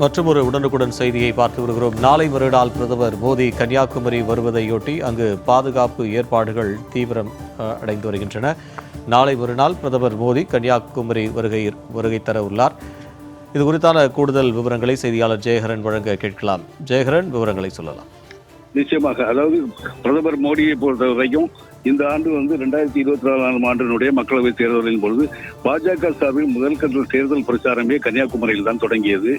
மற்றும் ஒரு உடனுக்குடன் செய்தியை பார்த்து வருகிறோம். நாளை மறுநாள் பிரதமர் மோடி கன்னியாகுமரி வருவதையொட்டி அங்கு பாதுகாப்பு ஏற்பாடுகள் தீவிரம் அடைந்து வருகின்றன. நாளை மறுநாள் பிரதமர் மோடி கன்னியாகுமரி வருகை வருகை தர உள்ளார் இது குறித்தான கூடுதல் விவரங்களை செய்தியாளர் ஜெயகரன் வழங்க கேட்கலாம். ஜெயஹரன் விவரங்களை சொல்லலாம். நிச்சயமாக அதாவது பிரதமர் மோடியை பொறுத்த வரைக்கும் இந்த ஆண்டு வந்து ரெண்டாயிரத்தி இருபத்தி நாலாம் ஆண்டினுடைய மக்களவைத் தேர்தலின் பொழுது பாஜக சார்பில் முதல் கட்ட தேர்தல் பிரச்சாரமே கன்னியாகுமரியில் தான் தொடங்கியது.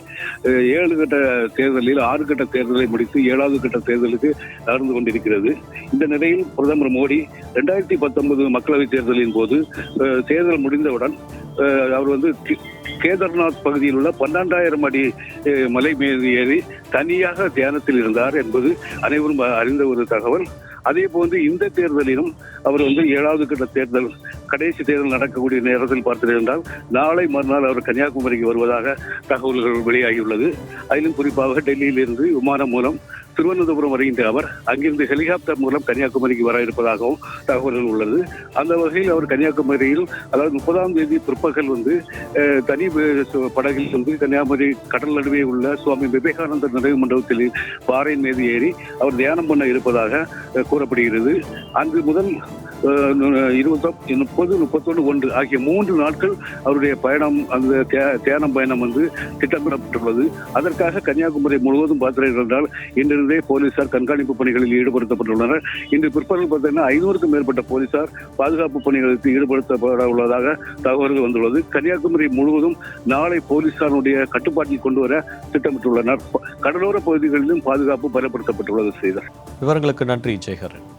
ஏழு கட்ட தேர்தலில் ஆறு கட்ட தேர்தலை முடித்து ஏழாவது கட்ட தேர்தலுக்கு நடந்து கொண்டிருக்கிறது. இந்த நிலையில் பிரதமர் மோடி ரெண்டாயிரத்தி பத்தொன்பது மக்களவைத் தேர்தலின் போது தேர்தல் முடிந்தவுடன் அவர் வந்து கேதார்நாத் பகுதியில் உள்ள பன்னெண்டாயிரம் அடி மலை மீது ஏறி தனியாக தியானத்தில் இருந்தார் என்பது அனைவரும் அறிந்த ஒரு தகவல். அதே போன்று இந்த தேர்தலிலும் அவர் வந்து ஏழாவது கட்ட தேர்தல் கடைசி தேர்தல் நடக்கக்கூடிய நேரத்தில் பார்த்திருந்தால் நாளை மறுநாள் அவர் கன்னியாகுமரிக்கு வருவதாக தகவல்கள் வெளியாகியுள்ளது. அதிலும் குறிப்பாக டெல்லியிலிருந்து விமானம் மூலம் திருவனந்தபுரம் வருகின்ற அவர் அங்கிருந்து ஹெலிகாப்டர் மூலம் கன்னியாகுமரிக்கு வர இருப்பதாகவும் தகவல்கள் உள்ளது. அந்த வகையில் அவர் கன்னியாகுமரியில் அதாவது முப்பதாம் தேதி பிற்பகல் வந்து தனி படகில் வந்து கன்னியாகுமரி கடல் நடுவே உள்ள சுவாமி விவேகானந்தர் நினைவு மண்டபத்தில் பாறையின் மீது ஏறி அவர் தியானம் பண்ண இருப்பதாக கூறப்படுகிறது. அன்று முதல் இருபத்தி முப்பது முப்பத்தொன்று ஒன்று ஆகிய மூன்று நாட்கள் அவருடைய பயணம் அந்த தியா- தியானம் பயணம் வந்து திட்டமிடப்பட்டுள்ளது. அதற்காக கன்னியாகுமரி முழுவதும் பார்த்தீர்கள் என்றால் இன்றிருந்தே போலீசார் கண்காணிப்பு பணிகளில் ஈடுபடுத்தப்பட்டுள்ளனர். இன்று பிற்பகல் பார்த்தீங்கன்னா ஐநூறுக்கும் மேற்பட்ட போலீசார் பாதுகாப்பு பணிகளுக்கு ஈடுபடுத்தப்பட உள்ளதாக தகவல்கள் வந்துள்ளது. கன்னியாகுமரி முழுவதும் நாளை போலீசாருடைய கட்டுப்பாட்டில் கொண்டு வர திட்டமிட்டுள்ளனர். கடலோர பகுதிகளிலும் பாதுகாப்பு பலப்படுத்தப்பட்டுள்ளது செய்தார். விவரங்களுக்கு நன்றி ஜெயகரன்